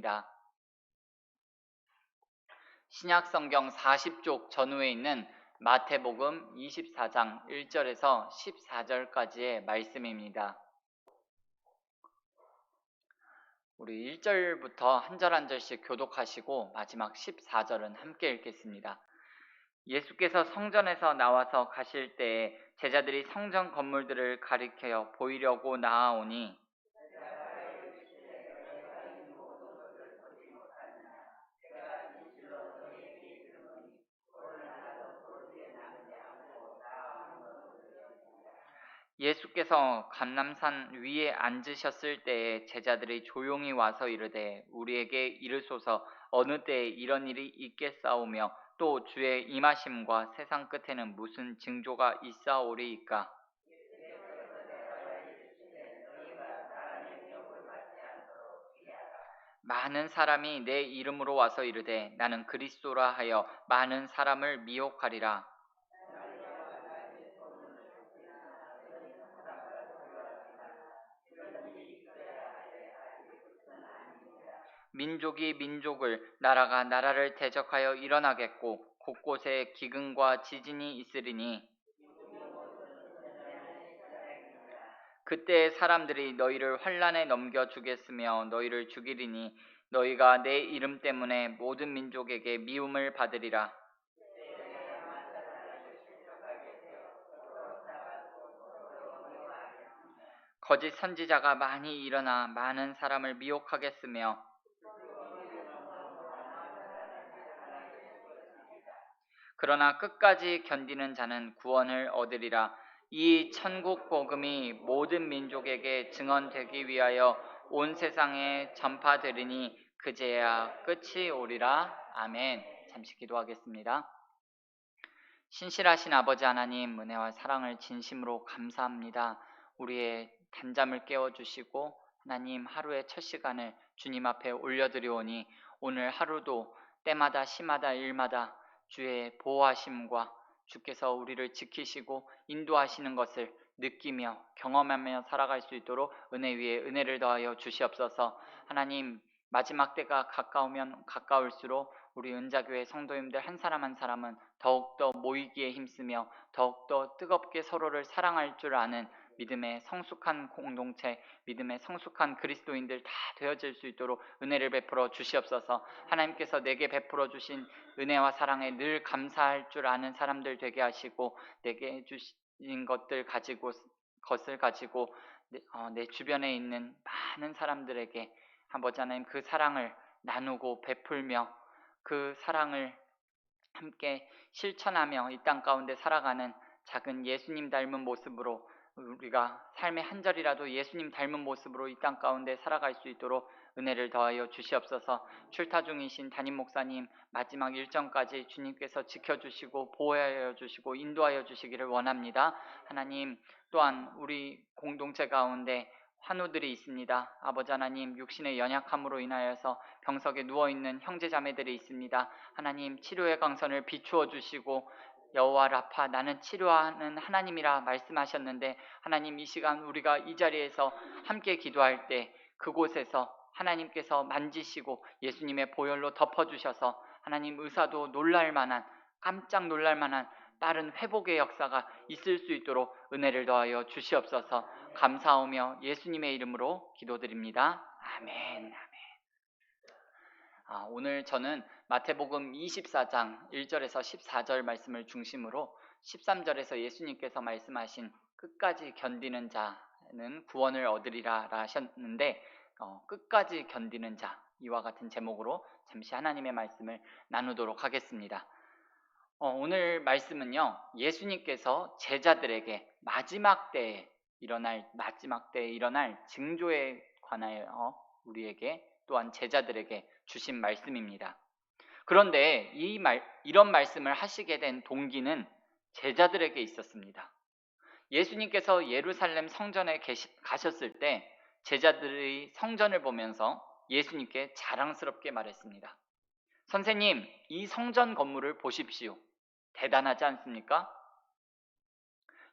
말씀입니다. 신약 성경 40쪽 전후에 있는 마태복음 24장 1절에서 14절까지의 말씀입니다. 우리 1절부터 한 절 한 절씩 교독하시고 마지막 14절은 함께 읽겠습니다. 예수께서 성전에서 나와서 가실 때에 제자들이 성전 건물들을 가리켜 보이려고 나아오니 예수께서 감남산 위에 앉으셨을 때에 제자들이 조용히 와서 이르되 우리에게 이르소서 어느 때에 이런 일이 있겠사오며 또 주의 임하심과 세상 끝에는 무슨 징조가 있사오리이까? 많은 사람이 내 이름으로 와서 이르되 나는 그리스도라 하여 많은 사람을 미혹하리라 민족이 민족을 나라가 나라를 대적하여 일어나겠고 곳곳에 기근과 지진이 있으리니. 그때 사람들이 너희를 환란에 넘겨 주겠으며 너희를 죽이리니 너희가 내 이름 때문에 모든 민족에게 미움을 받으리라. 거짓 선지자가 많이 일어나 많은 사람을 미혹하겠으며 그러나 끝까지 견디는 자는 구원을 얻으리라. 이 천국 복음이 모든 민족에게 증언되기 위하여 온 세상에 전파되리니 그제야 끝이 오리라. 아멘. 잠시 기도하겠습니다. 신실하신 아버지 하나님 은혜와 사랑을 진심으로 감사합니다. 우리의 단잠을 깨워주시고 하나님 하루의 첫 시간을 주님 앞에 올려드리오니 오늘 하루도 때마다 시마다 일마다 주의 보호하심과 주께서 우리를 지키시고 인도하시는 것을 느끼며 경험하며 살아갈 수 있도록 은혜 위에 은혜를 더하여 주시옵소서. 하나님 마지막 때가 가까우면 가까울수록 우리 은자교회 성도님들 한 사람 한 사람은 더욱더 모이기에 힘쓰며 더욱더 뜨겁게 서로를 사랑할 줄 아는 믿음의 성숙한 공동체, 믿음의 성숙한 그리스도인들 다 되어질 수 있도록 은혜를 베풀어 주시옵소서. 하나님께서 내게 베풀어 주신 은혜와 사랑에 늘 감사할 줄 아는 사람들 되게 하시고 내게 주신 것들 가지고 것을 가지고 내, 어, 내 주변에 있는 많은 사람들에게 아버지 하나님 그 사랑을 나누고 베풀며 그 사랑을 함께 실천하며 이 땅 가운데 살아가는 작은 예수님 닮은 모습으로 우리가 삶의 한 절이라도 예수님 닮은 모습으로 이 땅 가운데 살아갈 수 있도록 은혜를 더하여 주시옵소서. 출타 중이신 담임 목사님 마지막 일정까지 주님께서 지켜주시고 보호하여 주시고 인도하여 주시기를 원합니다. 하나님 또한 우리 공동체 가운데 환우들이 있습니다. 아버지 하나님 육신의 연약함으로 인하여서 병석에 누워 있는 형제 자매들이 있습니다. 하나님 치료의 강선을 비추어 주시고 여호와 라파 나는 치료하는 하나님이라 말씀하셨는데 하나님 이 시간 우리가 이 자리에서 함께 기도할 때 그곳에서 하나님께서 만지시고 예수님의 보혈로 덮어주셔서 하나님 의사도 놀랄 만한 깜짝 놀랄 만한 빠른 회복의 역사가 있을 수 있도록 은혜를 더하여 주시옵소서 감사하며 예수님의 이름으로 기도드립니다. 아멘. 아멘. 아, 오늘 저는 마태복음 24장 1절에서 14절 말씀을 중심으로 13절에서 예수님께서 말씀하신 끝까지 견디는 자는 구원을 얻으리라 하셨는데 어, 끝까지 견디는 자 이와 같은 제목으로 잠시 하나님의 말씀을 나누도록 하겠습니다. 어, 오늘 말씀은요 예수님께서 제자들에게 마지막 때에 일어날 마지막 때에 일어날 징조에 관하여 우리에게 또한 제자들에게 주신 말씀입니다. 그런데 이 말, 이런 말씀을 하시게 된 동기는 제자들에게 있었습니다. 예수님께서 예루살렘 성전에 계시, 가셨을 때 제자들이 성전을 보면서 예수님께 자랑스럽게 말했습니다. 선생님, 이 성전 건물을 보십시오. 대단하지 않습니까?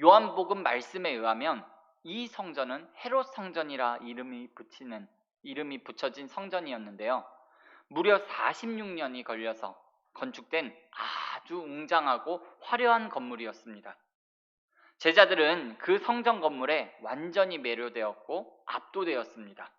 요한복음 말씀에 의하면 이 성전은 헤롯 성전이라 이름이 붙이는 이름이 붙여진 성전이었는데요. 무려 46년이 걸려서 건축된 아주 웅장하고 화려한 건물이었습니다. 제자들은 그 성전 건물에 완전히 매료되었고 압도되었습니다.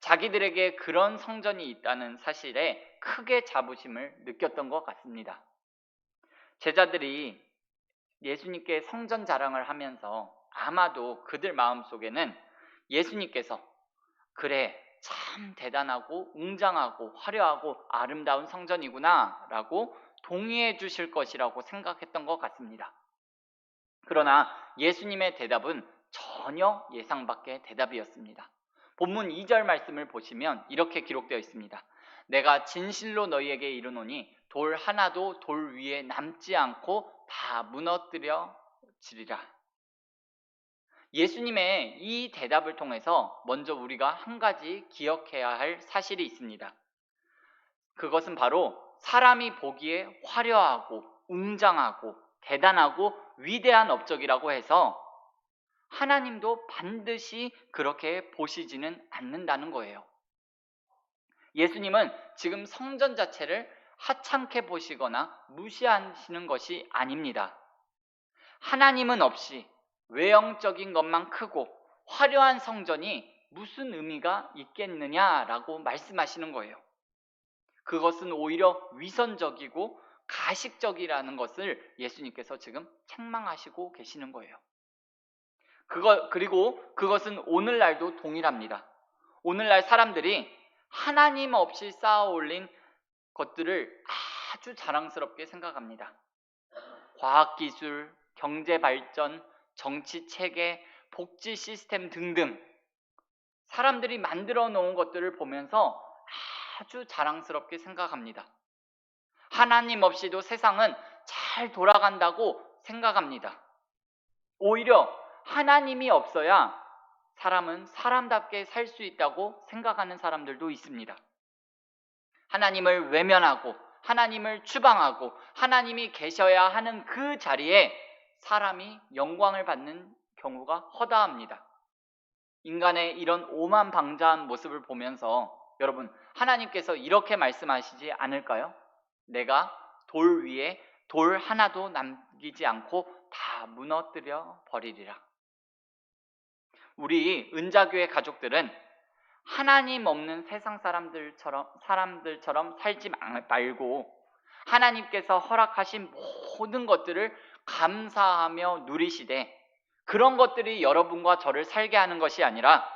자기들에게 그런 성전이 있다는 사실에 크게 자부심을 느꼈던 것 같습니다. 제자들이 예수님께 성전 자랑을 하면서 아마도 그들 마음속에는 예수님께서 그래 참 대단하고 웅장하고 화려하고 아름다운 성전이구나 라고 동의해 주실 것이라고 생각했던 것 같습니다. 그러나 예수님의 대답은 전혀 예상 밖의 대답이었습니다. 본문 2절 말씀을 보시면 이렇게 기록되어 있습니다. 내가 진실로 너희에게 이르노니 돌 하나도 돌 위에 남지 않고 다 무너뜨려 지리라. 예수님의 이 대답을 통해서 먼저 우리가 한 가지 기억해야 할 사실이 있습니다. 그것은 바로 사람이 보기에 화려하고 웅장하고 대단하고 위대한 업적이라고 해서 하나님도 반드시 그렇게 보시지는 않는다는 거예요. 예수님은 지금 성전 자체를 하찮게 보시거나 무시하시는 것이 아닙니다. 하나님은 없이 외형적인 것만 크고 화려한 성전이 무슨 의미가 있겠느냐라고 말씀하시는 거예요. 그것은 오히려 위선적이고 가식적이라는 것을 예수님께서 지금 책망하시고 계시는 거예요. 그거, 그리고 그것은 오늘날도 동일합니다. 오늘날 사람들이 하나님 없이 쌓아 올린 것들을 아주 자랑스럽게 생각합니다. 과학기술, 경제발전, 정치 체계, 복지 시스템 등등 사람들이 만들어 놓은 것들을 보면서 아주 자랑스럽게 생각합니다. 하나님 없이도 세상은 잘 돌아간다고 생각합니다. 오히려 하나님이 없어야 사람은 사람답게 살 수 있다고 생각하는 사람들도 있습니다. 하나님을 외면하고 하나님을 추방하고 하나님이 계셔야 하는 그 자리에 사람이 영광을 받는 경우가 허다합니다. 인간의 이런 오만 방자한 모습을 보면서 여러분 하나님께서 이렇게 말씀하시지 않을까요? 내가 돌 위에 돌 하나도 남기지 않고 다 무너뜨려 버리리라. 우리 은자교회 가족들은 하나님 없는 세상 사람들처럼 사람들처럼 살지 말고 하나님께서 허락하신 모든 것들을 감사하며 누리시되 그런 것들이 여러분과 저를 살게 하는 것이 아니라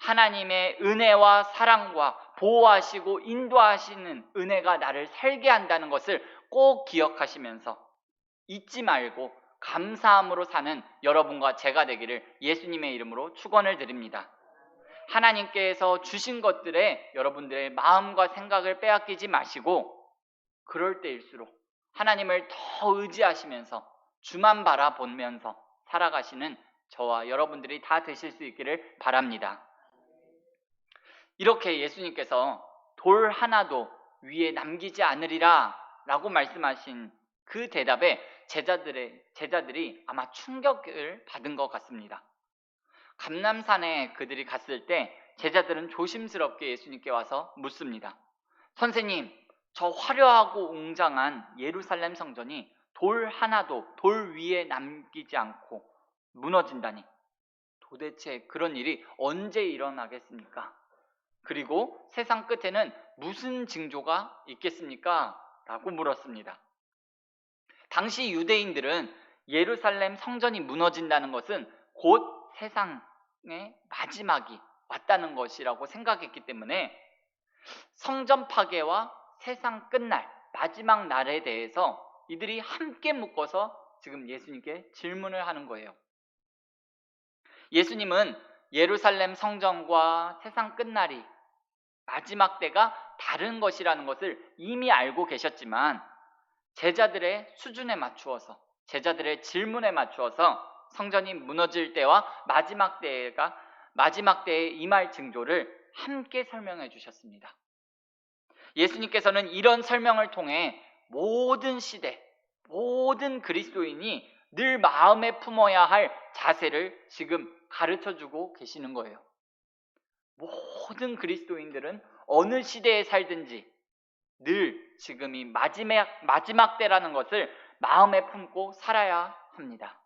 하나님의 은혜와 사랑과 보호하시고 인도하시는 은혜가 나를 살게 한다는 것을 꼭 기억하시면서 잊지 말고 감사함으로 사는 여러분과 제가 되기를 예수님의 이름으로 축원을 드립니다. 하나님께서 주신 것들에 여러분들의 마음과 생각을 빼앗기지 마시고 그럴 때일수록 하나님을 더 의지하시면서 주만 바라보면서 살아가시는 저와 여러분들이 다 되실 수 있기를 바랍니다. 이렇게 예수님께서 돌 하나도 위에 남기지 않으리라 라고 말씀하신 그 대답에 제자들의, 제자들이 아마 충격을 받은 것 같습니다. 감남산에 그들이 갔을 때 제자들은 조심스럽게 예수님께 와서 묻습니다. 선생님, 저 화려하고 웅장한 예루살렘 성전이 돌 하나도 돌 위에 남기지 않고 무너진다니 도대체 그런 일이 언제 일어나겠습니까? 그리고 세상 끝에는 무슨 징조가 있겠습니까? 라고 물었습니다. 당시 유대인들은 예루살렘 성전이 무너진다는 것은 곧 세상의 마지막이 왔다는 것이라고 생각했기 때문에 성전 파괴와 세상 끝날 마지막 날에 대해서 이들이 함께 묶어서 지금 예수님께 질문을 하는 거예요. 예수님은 예루살렘 성전과 세상 끝날이 마지막 때가 다른 것이라는 것을 이미 알고 계셨지만 제자들의 수준에 맞추어서 제자들의 질문에 맞추어서 성전이 무너질 때와 마지막 때가 마지막 때에 임할 징조를 함께 설명해 주셨습니다. 예수님께서는 이런 설명을 통해 모든 시대, 모든 그리스도인이 늘 마음에 품어야 할 자세를 지금 가르쳐 주고 계시는 거예요. 모든 그리스도인들은 어느 시대에 살든지 늘 지금이 마지막, 마지막 때라는 것을 마음에 품고 살아야 합니다.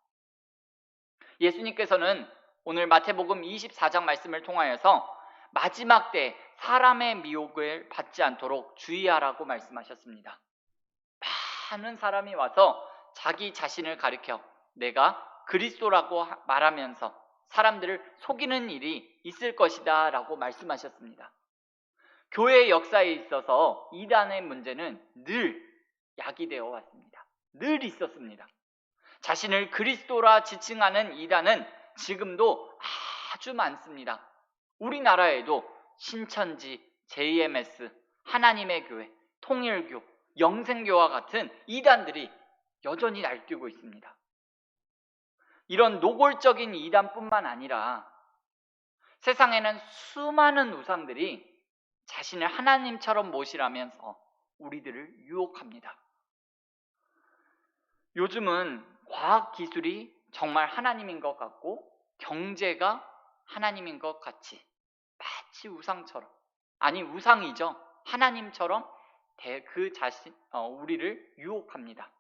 예수님께서는 오늘 마태복음 24장 말씀을 통하여서 마지막 때 사람의 미혹을 받지 않도록 주의하라고 말씀하셨습니다. 많은 사람이 와서 자기 자신을 가리켜 내가 그리스도라고 말하면서 사람들을 속이는 일이 있을 것이다 라고 말씀하셨습니다. 교회 역사에 있어서 이단의 문제는 늘 야기되어 왔습니다. 늘 있었습니다. 자신을 그리스도라 지칭하는 이단은 지금도 아주 많습니다. 우리나라에도 신천지, JMS, 하나님의 교회, 통일교, 영생교와 같은 이단들이 여전히 날뛰고 있습니다. 이런 노골적인 이단뿐만 아니라 세상에는 수많은 우상들이 자신을 하나님처럼 모시라면서 우리들을 유혹합니다. 요즘은 과학 기술이 정말 하나님인 것 같고 경제가 하나님인 것 같이 마치 우상처럼 아니 우상이죠. 하나님처럼 그 자신 어, 우리를 유혹합니다.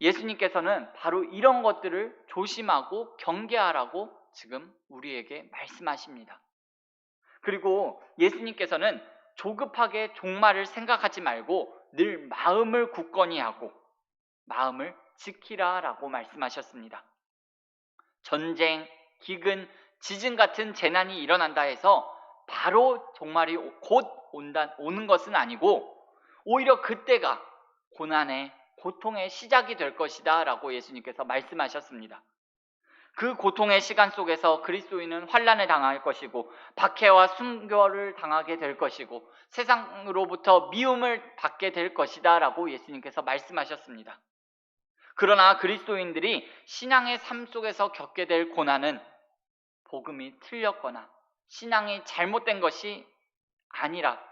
예수님께서는 바로 이런 것들을 조심하고 경계하라고 지금 우리에게 말씀하십니다. 그리고 예수님께서는 조급하게 종말을 생각하지 말고 늘 마음을 굳건히 하고 마음을 지키라라고 말씀하셨습니다. 전쟁, 기근, 지진 같은 재난이 일어난다 해서 바로 종말이 곧 온다, 오는 것은 아니고 오히려 그때가 고난의 고통의 시작이 될 것이다 라고 예수님께서 말씀하셨습니다. 그 고통의 시간 속에서 그리스도인은 환란을 당할 것이고 박해와 순교를 당하게 될 것이고 세상으로부터 미움을 받게 될 것이다 라고 예수님께서 말씀하셨습니다. 그러나 그리스도인들이 신앙의 삶 속에서 겪게 될 고난은 복음이 틀렸거나 신앙이 잘못된 것이 아니라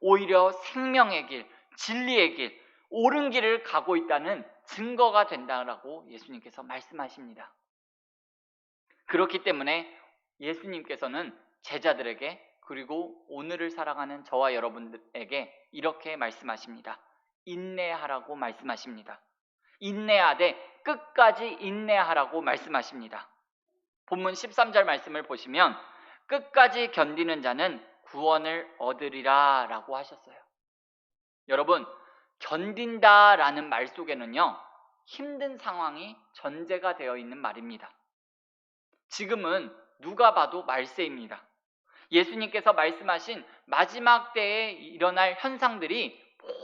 오히려 생명의 길, 진리의 길, 옳은 길을 가고 있다는 증거가 된다라고 예수님께서 말씀하십니다. 그렇기 때문에 예수님께서는 제자들에게 그리고 오늘을 살아가는 저와 여러분들에게 이렇게 말씀하십니다. 인내하라고 말씀하십니다. 인내하되 끝까지 인내하라고 말씀하십니다. 본문 13절 말씀을 보시면 끝까지 견디는 자는 구원을 얻으리라 라고 하셨어요. 여러분, 견딘다 라는 말 속에는요, 힘든 상황이 전제가 되어 있는 말입니다. 지금은 누가 봐도 말세입니다. 예수님께서 말씀하신 마지막 때에 일어날 현상들이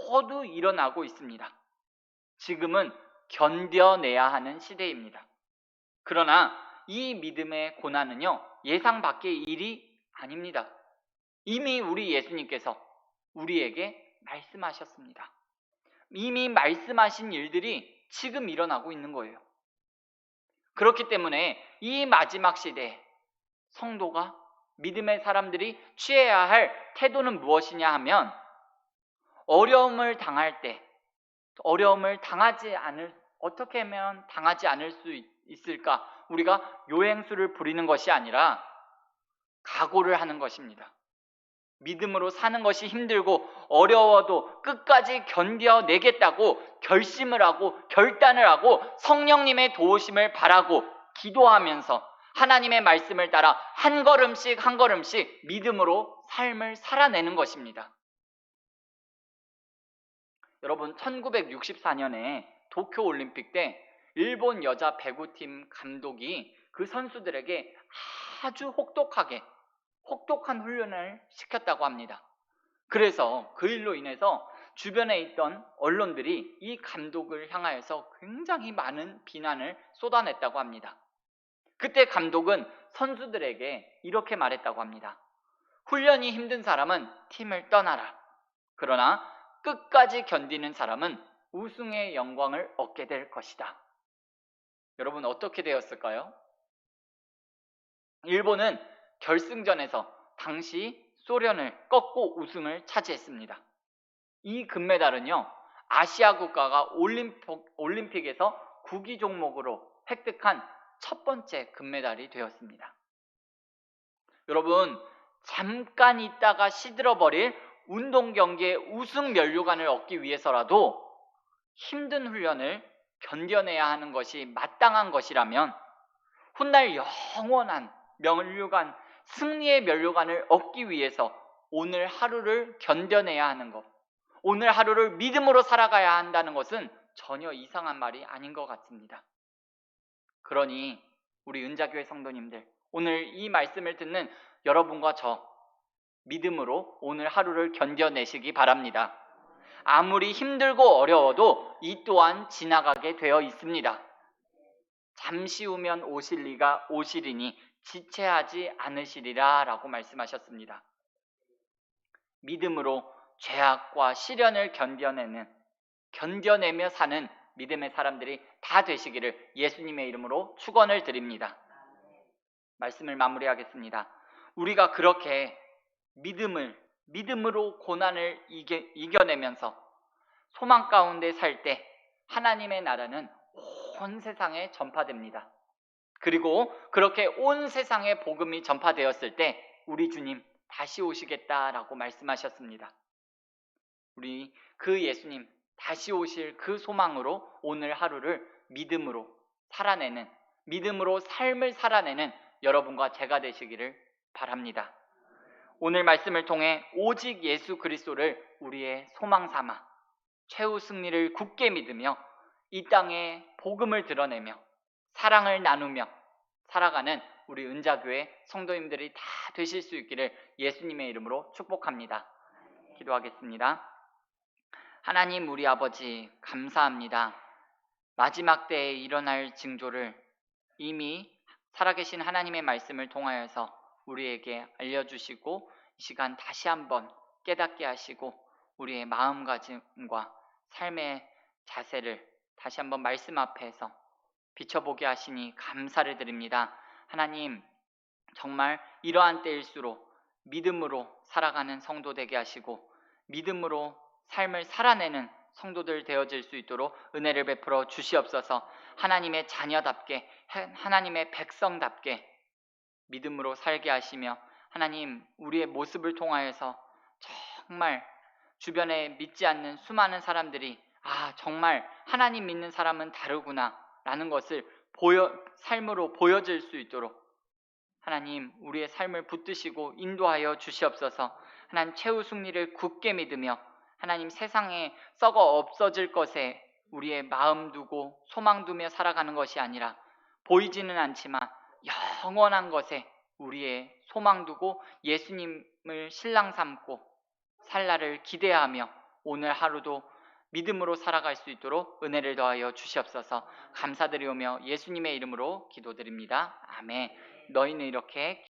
모두 일어나고 있습니다. 지금은 견뎌내야 하는 시대입니다. 그러나 이 믿음의 고난은요, 예상 밖의 일이 아닙니다. 이미 우리 예수님께서 우리에게 말씀하셨습니다. 이미 말씀하신 일들이 지금 일어나고 있는 거예요. 그렇기 때문에 이 마지막 시대에 성도가 믿음의 사람들이 취해야 할 태도는 무엇이냐 하면 어려움을 당할 때 어려움을 당하지 않을 어떻게 하면 당하지 않을 수 있을까? 우리가 요행수를 부리는 것이 아니라 각오를 하는 것입니다. 믿음으로 사는 것이 힘들고 어려워도 끝까지 견뎌내겠다고 결심을 하고 결단을 하고 성령님의 도우심을 바라고 기도하면서 하나님의 말씀을 따라 한 걸음씩 한 걸음씩 믿음으로 삶을 살아내는 것입니다. 여러분 1964년에 도쿄 올림픽 때 일본 여자 배구팀 감독이 그 선수들에게 아주 혹독하게 혹독한 훈련을 시켰다고 합니다. 그래서 그 일로 인해서 주변에 있던 언론들이 이 감독을 향하여서 굉장히 많은 비난을 쏟아냈다고 합니다. 그때 감독은 선수들에게 이렇게 말했다고 합니다. 훈련이 힘든 사람은 팀을 떠나라. 그러나 끝까지 견디는 사람은 우승의 영광을 얻게 될 것이다. 여러분 어떻게 되었을까요? 일본은 결승전에서 당시 소련을 꺾고 우승을 차지했습니다. 이 금메달은요, 아시아 국가가 올림픽, 에서 구기 종목으로 획득한 첫 번째 금메달이 되었습니다. 여러분, 잠깐 있다가 시들어버릴 운동 경기의 우승 면류관을 얻기 위해서라도 힘든 훈련을 견뎌내야 하는 것이 마땅한 것이라면 훗날 영원한 면류관, 승리의 면류관을 얻기 위해서 오늘 하루를 견뎌내야 하는 것, 오늘 하루를 믿음으로 살아가야 한다는 것은 전혀 이상한 말이 아닌 것 같습니다. 그러니 우리 은자교회 성도님들, 오늘 이 말씀을 듣는 여러분과 저 믿음으로 오늘 하루를 견뎌내시기 바랍니다. 아무리 힘들고 어려워도 이 또한 지나가게 되어 있습니다. 잠시 후면 오실 리가 오시리니 지체하지 않으시리라 라고 말씀하셨습니다. 믿음으로 죄악과 시련을 견뎌내는, 견뎌내며 사는 믿음의 사람들이 다 되시기를 예수님의 이름으로 축원을 드립니다. 말씀을 마무리하겠습니다. 우리가 그렇게 믿음을, 믿음으로 고난을 이겨, 이겨내면서 소망 가운데 살 때 하나님의 나라는 온 세상에 전파됩니다. 그리고 그렇게 온 세상에 복음이 전파되었을 때 우리 주님 다시 오시겠다라고 말씀하셨습니다. 우리 그 예수님 다시 오실 그 소망으로 오늘 하루를 믿음으로 살아내는 믿음으로 삶을 살아내는 여러분과 제가 되시기를 바랍니다. 오늘 말씀을 통해 오직 예수 그리스도를 우리의 소망 삼아 최후 승리를 굳게 믿으며 이 땅에 복음을 드러내며 사랑을 나누며 살아가는 우리 은자교회 성도님들이 다 되실 수 있기를 예수님의 이름으로 축복합니다. 기도하겠습니다. 하나님 우리 아버지 감사합니다. 마지막 때에 일어날 징조를 이미 살아계신 하나님의 말씀을 통하여서 우리에게 알려주시고 이 시간 다시 한번 깨닫게 하시고 우리의 마음가짐과 삶의 자세를 다시 한번 말씀 앞에서 비춰보게 하시니 감사를 드립니다. 하나님, 정말 이러한 때일수록 믿음으로 살아가는 성도 되게 하시고 믿음으로 삶을 살아내는 성도들 되어질 수 있도록 은혜를 베풀어 주시옵소서 하나님의 자녀답게, 하나님의 백성답게 믿음으로 살게 하시며 하나님, 우리의 모습을 통하여서 정말 주변에 믿지 않는 수많은 사람들이 아, 정말 하나님 믿는 사람은 다르구나 라는 것을 보여, 삶으로 보여질 수 있도록 하나님 우리의 삶을 붙드시고 인도하여 주시옵소서. 하나님 최후 승리를 굳게 믿으며 하나님 세상에 썩어 없어질 것에 우리의 마음 두고 소망 두며 살아가는 것이 아니라 보이지는 않지만 영원한 것에 우리의 소망 두고 예수님을 신랑 삼고 살 날을 기대하며 오늘 하루도 믿음으로 살아갈 수 있도록 은혜를 더하여 주시옵소서 감사드리오며 예수님의 이름으로 기도드립니다. 아멘. 너희는 이렇게